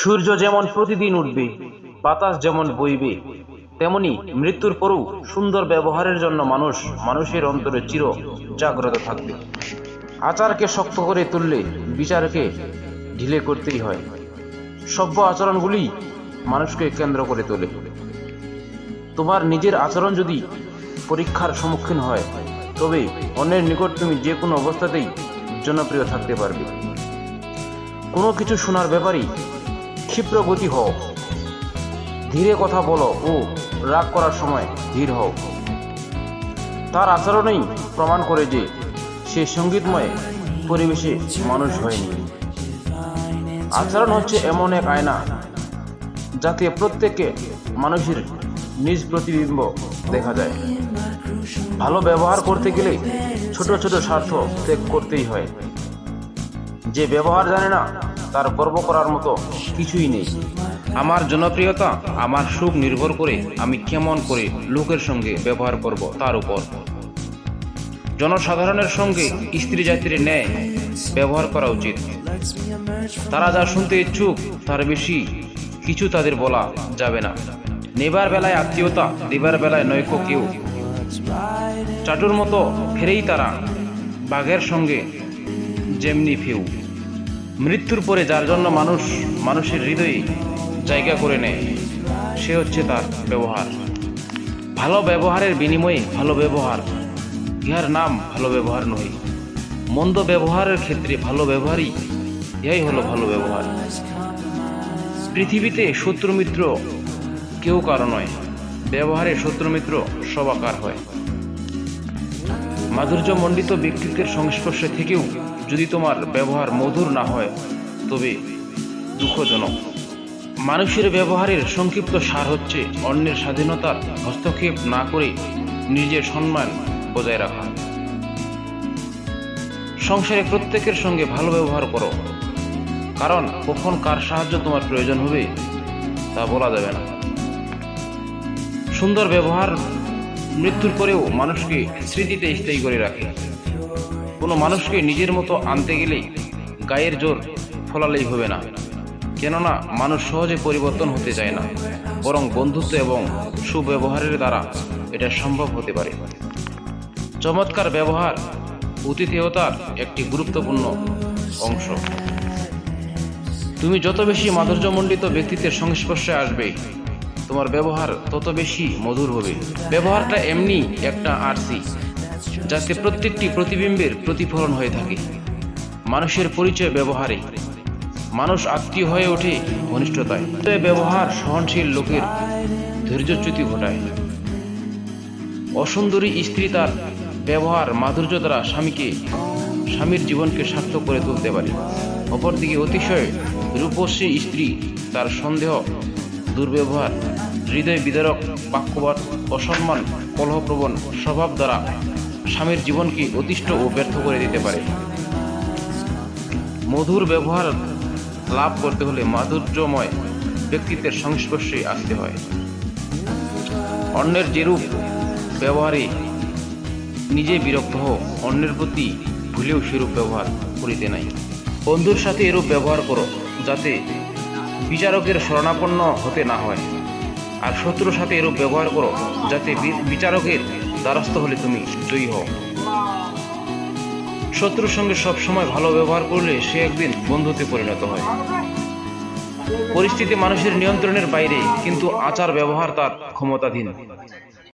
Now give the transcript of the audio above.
সূর্য যেমন প্রতিদিন উঠবে, বাতাস যেমন বইবে, তেমনি মৃত্যুর পরও সুন্দর ব্যবহারের জন্য মানুষ মানুষের অন্তরে চির জাগ্রত থাকবে। আচারকে শক্ত করে তুললে বিচারকে ঢিলে করতেই হয়। সভ্য আচরণগুলি মানুষকে কেন্দ্র করে তোলে। তোমার নিজের আচরণ যদি পরীক্ষার সম্মুখীন হয়, তবে অন্যের নিকট তুমি যে কোনো অবস্থাতেই জনপ্রিয় থাকতে পারবে। কোনো কিছু শোনার ব্যাপারেই ক্ষিপ্র গতি হও ধীরে কথা বলো ও রাগ করার সময় ধীর হও তার আচরণেই প্রমাণ করে যে সে সঙ্গীতময় পরিবেশে মানুষ হয়নি। আচরণ হচ্ছে এমন এক আয়না যাতে প্রত্যেকে মানুষের নিজ প্রতিবিম্ব দেখা যায়। ভালো ব্যবহার করতে গেলে ছোট ছোট স্বার্থ ত্যাগ করতেই হয়। যে ব্যবহার জানে না তার গর্ব করার মতো কিছুই নেই। আমার জনপ্রিয়তা, আমার সুখ নির্ভর করে আমি কেমন করে লোকের সঙ্গে ব্যবহার করব তার উপর। জনসাধারণের সঙ্গে স্ত্রী জাতির ন্যায় ব্যবহার করা উচিত। তারা যা শুনতে ইচ্ছুক, তার বেশি কিছু তাদের বলা যাবে না। নেবার বেলায় আত্মীয়তা, দেবার বেলায় নৈক কেউ। চাটুর মতো ফেরেই তারা বাঘের সঙ্গে যেমনি ফেউ। মৃত্যুর পরে যার জন্য মানুষ, মানুষের হৃদয়ে জায়গা করে নেয়, সে হচ্ছে তার ব্যবহার। ভালো ব্যবহারের বিনিময়ে ভালো ব্যবহার। ইহার নাম ভালো ব্যবহার নয় মন্দ ব্যবহারের ক্ষেত্রে ভালো ব্যবহারই ইহাই হলো ভালো ব্যবহার। পৃথিবীতে শত্রু মিত্র কেউ কারও নয়, ব্যবহারে শত্রু মিত্র সবাকার হয়। মাধুর্যমণ্ডিত ব্যক্তিত্বের সংস্পর্শে থেকেও যদি তোমার ব্যবহার মধুর না হয়, তবে দুঃখজনক। মানুষের ব্যবহারের সংক্ষিপ্ত সার হচ্ছে অন্যের স্বাধীনতার হস্তক্ষেপ না করে নিজের সম্মান বজায় রাখা। সংসারে প্রত্যেকের সঙ্গে ভালো ব্যবহার করো। কারণ কখন কার সাহায্য তোমার প্রয়োজন হবে, তা বলা যাবে না। সুন্দর ব্যবহার মৃত্যুর পরেও মানুষকে স্মৃতিতে স্থায়ী করে রাখে। কোনো মানুষকে নিজের মতো আনতে গেলেই গায়ের জোর ফলালেই হবে না। কেননা মানুষ সহজে পরিবর্তন হতে চায় না, বরং বন্ধুত্ব এবং সুব্যবহারের দ্বারা এটা সম্ভব হতে পারে। চমৎকার ব্যবহার অতিথেয়তার একটি গুরুত্বপূর্ণ অংশ। তুমি যত বেশি মাধুর্যমণ্ডিত ব্যক্তিত্বের সংস্পর্শে আসবে তোমার ব্যবহার তত বেশি মধুর হবে। ব্যবহারটা এমনি একটা আরসি, যাতে প্রত্যেকটি প্রতিবিম্বের প্রতিফলন হয়ে থাকে। মানুষের পরিচয় ব্যবহারে। মানুষ আত্মীয় হয়ে ওঠে ঘনিষ্ঠতায়। ব্যবহার সহনশীল লোকের ধৈর্যচ্যুতি ঘটায়। অসুন্দরী স্ত্রী তার ব্যবহার মাধুর্য দ্বারা স্বামীকে, স্বামীর জীবনকে সার্থক করে তুলতে পারে। অপরদিকে অতিশয় রূপসী স্ত্রী তার সন্দেহ দুর্ব্যবহার, হৃদয় বিদারক, বাক্যবাদ অসম্মান কলহপ্রবণ স্বভাব দ্বারা স্বামীর জীবনকে অতিষ্ঠ ও ব্যর্থ করে দিতে পারে। মধুর ব্যবহার লাভ করতে হলে মাধুর্যময় ব্যক্তিত্বের সংস্পর্শে আসতে হয়। অন্যের যেরূপ ব্যবহারে নিজে বিরক্ত হোক অন্যের প্রতি ভুলেও সেরূপ ব্যবহার করিতে নাই। বন্ধুর সাথে এরূপ ব্যবহার করো, যাতে বিচারকের শরণাপন্ন হতে না হয়। আর শত্রুর সাথে এরূপ ব্যবহার করো, যাতে বিচারকের দ্বারস্থ হলে তুমি জয়ী হও। শত্রুর সঙ্গে সবসময় ভালো ব্যবহার করলে সে একদিন বন্ধুতে পরিণত হয়। পরিস্থিতি মানুষের নিয়ন্ত্রণের বাইরে, কিন্তু আচার ব্যবহার তার ক্ষমতাধীন।